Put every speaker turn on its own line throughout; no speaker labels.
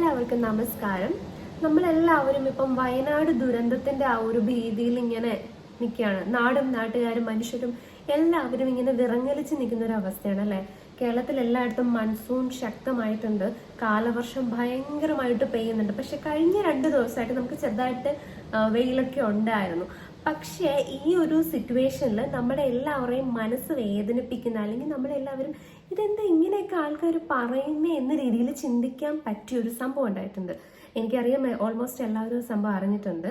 എല്ലാവർക്കും നമസ്കാരം. നമ്മളെല്ലാവരും ഇപ്പം വയനാട് ദുരന്തത്തിന്റെ ആ ഒരു ഭീതിയിൽ ഇങ്ങനെ നിൽക്കുകയാണ്. നാടും നാട്ടുകാരും മനുഷ്യരും എല്ലാവരും ഇങ്ങനെ വിറങ്ങലിച്ച് നിൽക്കുന്ന ഒരു അവസ്ഥയാണ് അല്ലെ? കേരളത്തിൽ എല്ലായിടത്തും മൺസൂൺ ശക്തമായിട്ടുണ്ട്. കാലവർഷം ഭയങ്കരമായിട്ട് പെയ്യുന്നുണ്ട്. പക്ഷെ കഴിഞ്ഞ രണ്ട് ദിവസമായിട്ട് നമുക്ക് ചെറുതായിട്ട് വെയിലൊക്കെ ഉണ്ടായിരുന്നു. പക്ഷേ ഈ ഒരു സിറ്റുവേഷനിൽ നമ്മുടെ എല്ലാവരെയും മനസ്സ് വേദനിപ്പിക്കുന്ന അല്ലെങ്കിൽ നമ്മളെല്ലാവരും ഇതെന്താ ഇങ്ങനെയൊക്കെ ആൾക്കാർ പറയുന്നേ എന്ന രീതിയിൽ ചിന്തിക്കാൻ പറ്റിയ ഒരു സംഭവം ഉണ്ടായിട്ടുണ്ട്. എനിക്കറിയാം ഓൾമോസ്റ്റ് എല്ലാവരും സംഭവം അറിഞ്ഞിട്ടുണ്ട്.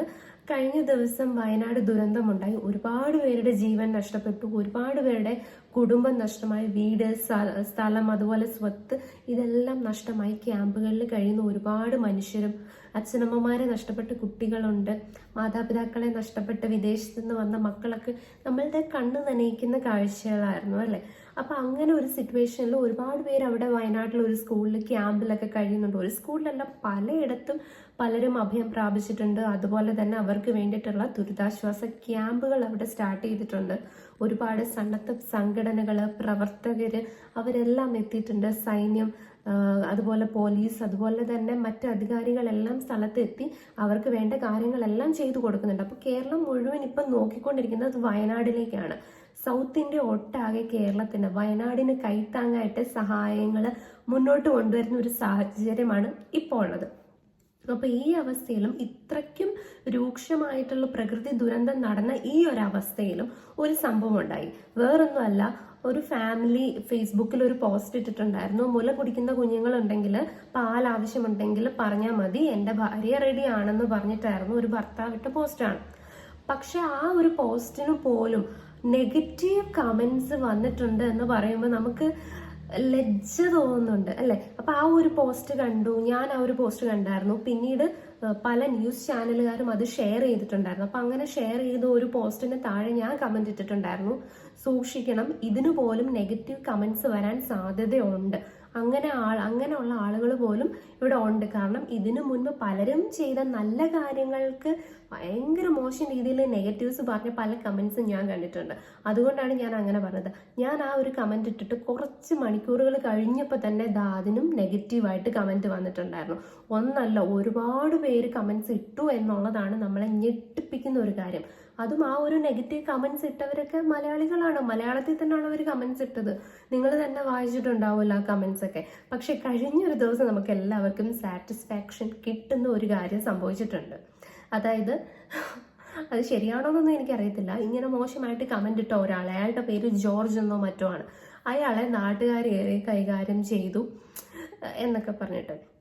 കഴിഞ്ഞ ദിവസം വയനാട് ദുരന്തമുണ്ടായി. ഒരുപാട് പേരുടെ ജീവൻ നഷ്ടപ്പെട്ടു. ഒരുപാട് പേരുടെ കുടുംബം നഷ്ടമായി. വീട് സ്ഥ- സ്ഥലം അതുപോലെ സ്വത്ത് ഇതെല്ലാം നഷ്ടമായി. ക്യാമ്പുകളിൽ കഴിയുന്ന ഒരുപാട് മനുഷ്യരും അച്ഛനമ്മമാരെ നഷ്ടപ്പെട്ട കുട്ടികളുണ്ട്. മാതാപിതാക്കളെ നഷ്ടപ്പെട്ട വിദേശത്ത് നിന്ന് വന്ന മക്കളൊക്കെ നമ്മളുടെ കണ്ണ് നനയിക്കുന്ന കാഴ്ചകളായിരുന്നു അല്ലെ? അപ്പൊ അങ്ങനെ ഒരു സിറ്റുവേഷനിൽ ഒരുപാട് പേര് അവിടെ വയനാട്ടിൽ ഒരു സ്കൂളിൽ ക്യാമ്പിലൊക്കെ കഴിയുന്നുണ്ട്. ഒരു സ്കൂളിലല്ല പലയിടത്തും പലരും അഭയം പ്രാപിച്ചിട്ടുണ്ട്. അതുപോലെ തന്നെ അവർക്ക് വേണ്ടിയിട്ടുള്ള ദുരിതാശ്വാസ ക്യാമ്പുകൾ അവിടെ സ്റ്റാർട്ട് ചെയ്തിട്ടുണ്ട്. ഒരുപാട് സന്നദ്ധ സംഘടനകൾ പ്രവർത്തകർ അവരെല്ലാം എത്തിയിട്ടുണ്ട്. സൈന്യം അതുപോലെ പോലീസ് അതുപോലെ തന്നെ മറ്റ് അധികാരികളെല്ലാം സ്ഥലത്തെത്തി അവർക്ക് വേണ്ട കാര്യങ്ങളെല്ലാം ചെയ്തു കൊടുക്കുന്നുണ്ട്. അപ്പോൾ കേരളം മുഴുവൻ ഇപ്പം നോക്കിക്കൊണ്ടിരിക്കുന്നത് വയനാടിലേക്കാണ്. സൗത്ത് ഇന്ത്യ ഒട്ടാകെ കേരളത്തിന് വയനാടിന് കൈത്താങ്ങായിട്ട് സഹായങ്ങൾ മുന്നോട്ട് കൊണ്ടുവരുന്ന ഒരു സാഹചര്യമാണ് ഇപ്പോൾ ഉള്ളത്. അപ്പൊ ഈ അവസ്ഥയിലും ഇത്രയ്ക്കും രൂക്ഷമായിട്ടുള്ള പ്രകൃതി ദുരന്തം നടന്ന ഈ ഒരു അവസ്ഥയിലും ഒരു സംഭവം ഉണ്ടായി. വേറൊന്നുമല്ല ഒരു ഫാമിലി ഫേസ്ബുക്കിൽ ഒരു പോസ്റ്റ് ഇട്ടിട്ടുണ്ടായിരുന്നു. മുല കുടിക്കുന്ന കുഞ്ഞുങ്ങളുണ്ടെങ്കിൽ പാൽ ആവശ്യമുണ്ടെങ്കിൽ പറഞ്ഞാൽ മതി എന്റെ ഭാര്യ റെഡി ആണെന്ന് പറഞ്ഞിട്ടായിരുന്നു ഒരു ഭർത്താവിട്ട പോസ്റ്റാണ്. പക്ഷെ ആ ഒരു പോസ്റ്റിന് പോലും നെഗറ്റീവ് കമൻസ് വന്നിട്ടുണ്ട് എന്ന് പറയുമ്പോൾ നമുക്ക് ലജ്ജ തോന്നുന്നുണ്ട് അല്ലെ? അപ്പൊ ആ ഒരു പോസ്റ്റ് കണ്ടു ഞാൻ ആ ഒരു പോസ്റ്റ് കണ്ടായിരുന്നു. പിന്നീട് പല ന്യൂസ് ചാനലുകാരും അത് ഷെയർ ചെയ്തിട്ടുണ്ടായിരുന്നു. അപ്പൊ അങ്ങനെ ഷെയർ ചെയ്ത ഒരു പോസ്റ്റിന് താഴെ ഞാൻ കമന്റ് ഇട്ടിട്ടുണ്ടായിരുന്നു. സൂക്ഷിക്കണം ഇതിനു പോലും നെഗറ്റീവ് കമന്റ്സ് വരാൻ സാധ്യതയുണ്ട്. അങ്ങനെ ആൾ അങ്ങനെയുള്ള ആളുകൾ പോലും ഇവിടെ ഉണ്ട്. കാരണം ഇതിനു മുൻപ് പലരും ചെയ്ത നല്ല കാര്യങ്ങൾക്ക് ഭയങ്കര മോശം രീതിയിൽ നെഗറ്റീവ്സ് പറഞ്ഞ പല കമൻസും ഞാൻ കണ്ടിട്ടുണ്ട്. അതുകൊണ്ടാണ് ഞാൻ അങ്ങനെ പറഞ്ഞത്. ഞാൻ ആ ഒരു കമന്റ് ഇട്ടിട്ട് കുറച്ച് മണിക്കൂറുകൾ കഴിഞ്ഞപ്പോൾ തന്നെ ദാ അതിനും നെഗറ്റീവായിട്ട് കമന്റ് വന്നിട്ടുണ്ടായിരുന്നു. ഒന്നല്ല ഒരുപാട് പേര് കമന്റ്സ് ഇട്ടു എന്നുള്ളതാണ് നമ്മളെ ഞെട്ടിപ്പിക്കുന്ന ഒരു കാര്യം. അതും ആ ഒരു നെഗറ്റീവ് കമൻസ് ഇട്ടവരൊക്കെ മലയാളികളാണ്. മലയാളത്തിൽ തന്നെയാണ് അവർ കമൻസ് ഇട്ടത്. നിങ്ങൾ തന്നെ വായിച്ചിട്ടുണ്ടാവുമല്ലോ ആ കമൻസ് ഒക്കെ. പക്ഷെ കഴിഞ്ഞൊരു ദിവസം നമുക്ക് എല്ലാവർക്കും സാറ്റിസ്ഫാക്ഷൻ കിട്ടുന്ന ഒരു കാര്യം സംഭവിച്ചിട്ടുണ്ട്. അതായത് അത് ശരിയാണോന്നൊന്നും എനിക്കറിയത്തില്ല. ഇങ്ങനെ മോശമായിട്ട് കമന്റ് ഇട്ട ഒരാൾ അയാളുടെ പേര് ജോർജ് എന്നോ മറ്റോ ആണ്. അയാളെ നാട്ടുകാരേറെ കൈകാര്യം ചെയ്തു എന്നൊക്കെ പറഞ്ഞിട്ട്.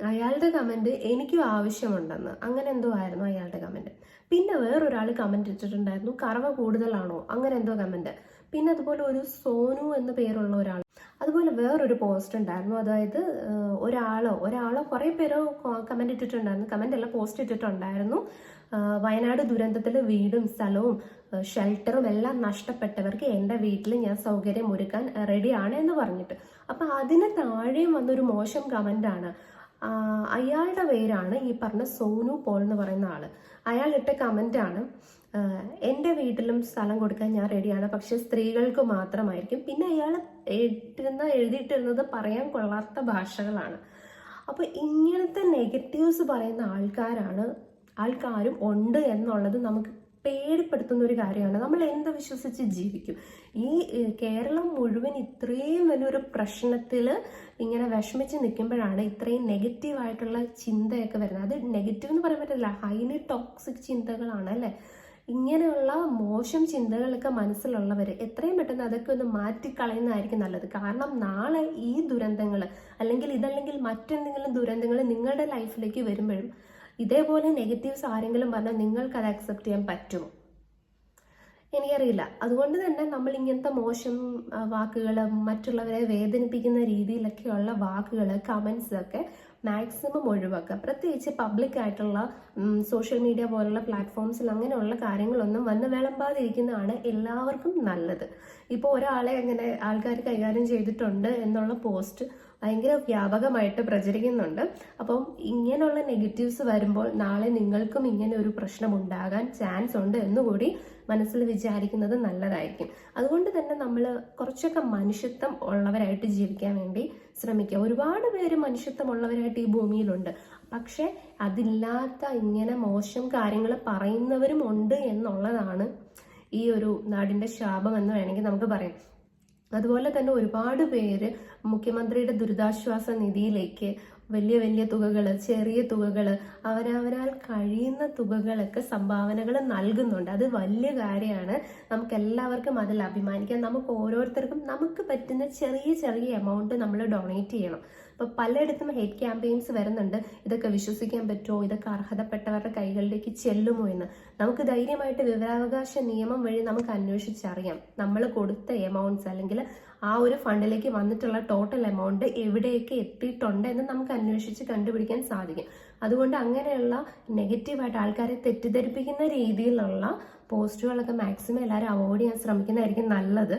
അയാളുടെ കമന്റ് എനിക്കും ആവശ്യമുണ്ടെന്ന്. അങ്ങനെ എന്തോ ആയിരുന്നു അയാളുടെ കമന്റ് പിന്നെ വേറൊരാൾ കമന്റ് ഇട്ടിട്ടുണ്ടായിരുന്നു കറവ കൂടുതലാണോ? അങ്ങനെ എന്തോ കമന്റ് പിന്നെ അതുപോലെ ഒരു സോനു എന്ന പേരുള്ള ഒരാൾ. അതുപോലെ വേറൊരു പോസ്റ്റ് ഉണ്ടായിരുന്നു അതായത് ഒരാളോ ഒരാളോ കുറേ പേരോ കമന്റ് ഇട്ടിട്ടുണ്ടായിരുന്നു കമന്റ് എല്ലാം പോസ്റ്റ് ഇട്ടിട്ടുണ്ടായിരുന്നു. വയനാട് ദുരന്തത്തിൽ വീടും സ്ഥലവും ഷെൽട്ടറും എല്ലാം നഷ്ടപ്പെട്ടവർക്ക് എന്റെ വീട്ടിൽ ഞാൻ സൗകര്യം ഒരുക്കാൻ റെഡിയാണ് എന്ന് പറഞ്ഞിട്ട്. അപ്പൊ അതിന് താഴെയും വന്നൊരു മോശം ആഹ് അയാളുടെ പേരാണ് ഈ പറഞ്ഞ സോനു പോൾ എന്ന് പറയുന്ന ആൾ. അയാൾ ഇട്ട കമന്റ് ആണ് എന്റെ വീട്ടിലും സ്ഥലം കൊടുക്കാൻ ഞാൻ റെഡിയാണ് പക്ഷെ സ്ത്രീകൾക്ക് മാത്രമായിരിക്കും. പിന്നെ അയാൾ ഇട്ടിരുന്ന എഴുതിയിട്ടിരുന്നത് പറയാൻ കൊള്ളാത്ത ഭാഷകളാണ്. അപ്പോൾ ഇങ്ങനത്തെ നെഗറ്റീവ്സ് പറയുന്ന ആൾക്കാരാണ് ആൾക്കാരും ഉണ്ട് എന്നുള്ളത് നമുക്ക് പേടിപ്പെടുത്തുന്ന ഒരു കാര്യമാണ്. നമ്മൾ എന്ത് വിശ്വസിച്ച് ജീവിക്കും? ഈ കേരളം മുഴുവൻ ഇത്രയും വലിയൊരു പ്രശ്നത്തിൽ ഇങ്ങനെ വിഷമിച്ച് നിൽക്കുമ്പോഴാണ് ഇത്രയും നെഗറ്റീവായിട്ടുള്ള ചിന്തയൊക്കെ വരുന്നത്. അത് നെഗറ്റീവ് എന്ന് പറയാൻ പറ്റില്ല ഹൈലി ടോക്സിക് ചിന്തകളാണ് അല്ലെ? ഇങ്ങനെയുള്ള മോശം ചിന്തകളൊക്കെ മനസ്സിലുള്ളവർ എത്രയും പെട്ടെന്ന് അതൊക്കെ ഒന്ന് മാറ്റിക്കളയുന്നതായിരിക്കും നല്ലത്. കാരണം നാളെ ഈ ദുരന്തങ്ങൾ അല്ലെങ്കിൽ ഇതല്ലെങ്കിൽ മറ്റെന്തെങ്കിലും ദുരന്തങ്ങൾ നിങ്ങളുടെ ലൈഫിലേക്ക് വരുമ്പോഴും ഇതേപോലെ നെഗറ്റീവ്സ് ആരെങ്കിലും പറഞ്ഞാൽ നിങ്ങൾക്ക് അത് അക്സെപ്റ്റ് ചെയ്യാൻ പറ്റുമോ? എനിക്കറിയില്ല. അതുകൊണ്ട് തന്നെ നമ്മൾ ഇങ്ങനത്തെ മോശം വാക്കുകൾ മറ്റുള്ളവരെ വേദനിപ്പിക്കുന്ന രീതിയിലൊക്കെയുള്ള വാക്കുകൾ കമൻസ് ഒക്കെ മാക്സിമം ഒഴിവാക്കുക. പ്രത്യേകിച്ച് പബ്ലിക് ആയിട്ടുള്ള സോഷ്യൽ മീഡിയ പോലുള്ള പ്ലാറ്റ്ഫോംസിൽ അങ്ങനെയുള്ള കാര്യങ്ങളൊന്നും വന്ന് വിളമ്പാതിരിക്കുന്നതാണ് എല്ലാവർക്കും നല്ലത്. ഇപ്പോൾ ഒരാളെ അങ്ങനെ ആൾക്കാർ കൈകാര്യം ചെയ്തിട്ടുണ്ട് എന്നുള്ള പോസ്റ്റ് ഭയങ്കര വ്യാപകമായിട്ട് പ്രചരിക്കുന്നുണ്ട്. അപ്പം ഇങ്ങനെയുള്ള നെഗറ്റീവ്സ് വരുമ്പോൾ നാളെ നിങ്ങൾക്കും ഇങ്ങനെ ഒരു പ്രശ്നം ഉണ്ടാകാൻ ചാൻസ് ഉണ്ട് എന്നുകൂടി മനസ്സിൽ വിചാരിക്കുന്നത് നല്ലതായിരിക്കും. അതുകൊണ്ട് തന്നെ നമ്മൾ കുറച്ചൊക്കെ മനുഷ്യത്വം ഉള്ളവരായിട്ട് ജീവിക്കാൻ വേണ്ടി ശ്രമിക്കുക ഒരുപാട് പേര് മനുഷ്യത്വം ഉള്ളവരായിട്ട് ഈ ഭൂമിയിലുണ്ട്. പക്ഷെ അതില്ലാത്ത ഇങ്ങനെ മോശം കാര്യങ്ങൾ പറയുന്നവരും ഉണ്ട് എന്നുള്ളതാണ് ഈ ഒരു നാടിന്റെ ശാപം എന്ന് വേണമെങ്കിൽ നമുക്ക് പറയാം. അതുപോലെ തന്നെ ഒരുപാട് പേര് മുഖ്യമന്ത്രിയുടെ ദുരിതാശ്വാസ നിധിയിലേക്ക് വലിയ വലിയ തുകകൾ ചെറിയ തുകകൾ അവരവരാൽ കഴിയുന്ന തുകകളൊക്കെ സംഭാവനകൾ നൽകുന്നുണ്ട്. അത് വലിയ കാര്യമാണ്. നമുക്ക് എല്ലാവർക്കും അതിൽ അഭിമാനിക്കാം. നമുക്ക് ഓരോരുത്തർക്കും നമുക്ക് പറ്റുന്ന ചെറിയ ചെറിയ എമൗണ്ട് നമ്മൾ ഡൊണേറ്റ് ചെയ്യണം. ഇപ്പൊ പലയിടത്തും ഹെയ്റ്റ് ക്യാമ്പയിൻസ് വരുന്നുണ്ട്. ഇതൊക്കെ വിശ്വസിക്കാൻ പറ്റുമോ? ഇതൊക്കെ അർഹതപ്പെട്ടവരുടെ കൈകളിലേക്ക് ചെല്ലുമോ എന്ന്. നമുക്ക് ധൈര്യമായിട്ട് വിവരാവകാശ നിയമം വഴി നമുക്ക് അന്വേഷിച്ചറിയാം. നമ്മൾ കൊടുത്ത എമൗണ്ട്സ് അല്ലെങ്കിൽ ആ ഒരു ഫണ്ടിലേക്ക് വന്നിട്ടുള്ള ടോട്ടൽ എമൗണ്ട് എവിടെയൊക്കെ എത്തിയിട്ടുണ്ട് എന്ന് നമുക്ക് അന്വേഷിച്ച് കണ്ടുപിടിക്കാൻ സാധിക്കും. അതുകൊണ്ട് അങ്ങനെയുള്ള നെഗറ്റീവായിട്ട് ആൾക്കാരെ തെറ്റിദ്ധരിപ്പിക്കുന്ന രീതിയിലുള്ള പോസ്റ്റുകളൊക്കെ മാക്സിമം എല്ലാവരും അവോയ്ഡ് ചെയ്യാൻ ശ്രമിക്കുന്നതായിരിക്കും നല്ലത്.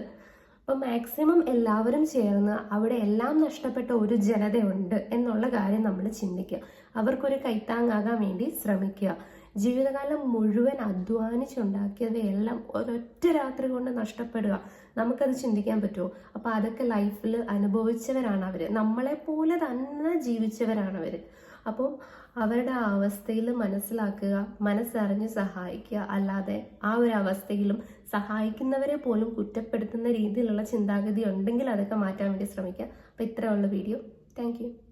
അപ്പം മാക്സിമം എല്ലാവരും ചേർന്ന് അവിടെ എല്ലാം നഷ്ടപ്പെട്ട ഒരു ജനതയുണ്ട് എന്നുള്ള കാര്യം നമ്മൾ ചിന്തിക്കുക. അവർക്കൊരു കൈത്താങ്ങാകാൻ വേണ്ടി ശ്രമിക്കുക. ജീവിതകാലം മുഴുവൻ അധ്വാനിച്ചുണ്ടാക്കിയവയെല്ലാം ഒരൊറ്റ രാത്രി കൊണ്ട് നഷ്ടപ്പെടുക. നമുക്കത് ചിന്തിക്കാൻ പറ്റുമോ? അപ്പോൾ അതൊക്കെ ലൈഫിൽ അനുഭവിച്ചവരാണ് അവർ. നമ്മളെ പോലെ തന്നെ ജീവിച്ചവരാണ് അവർ. അപ്പം അവരുടെ ആ അവസ്ഥയിൽ മനസ്സിലാക്കുക മനസ്സറിഞ്ഞ് സഹായിക്കുക. അല്ലാതെ ആ ഒരു അവസ്ഥയിലും സഹായിക്കുന്നവരെ പോലും കുറ്റപ്പെടുത്തുന്ന രീതിയിലുള്ള ചിന്താഗതി ഉണ്ടെങ്കിൽ അതൊക്കെ മാറ്റാൻ വേണ്ടി ശ്രമിക്കുക. അപ്പോൾ ഇത്രയുള്ള വീഡിയോ. താങ്ക്